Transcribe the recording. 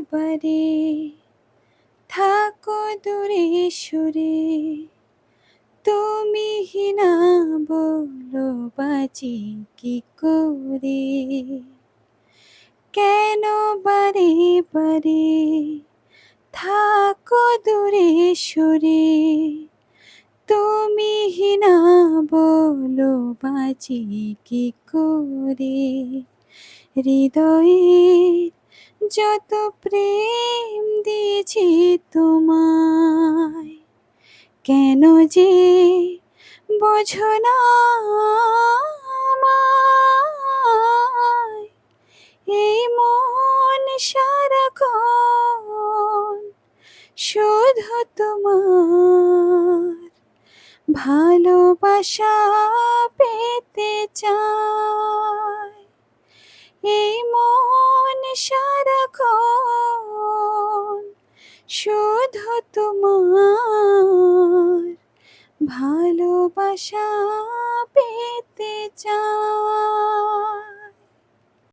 বারে থাকো দূরে সরে, তুমি হিনা বলো বাজি কি করে? কেন বারে বারে থাকো দূরে সরে, তুমি হিনা বলো বাজি কি করে? হৃদয়ের যত প্রেম দিয়েছি তোমায়, কেন যে বোঝো না? এই মন সারাক্ষণ শুধু তোমার ভালোবাসা পেতে চায় এই মন সারাক্ষণ শুধু তোমার ভালোবাসা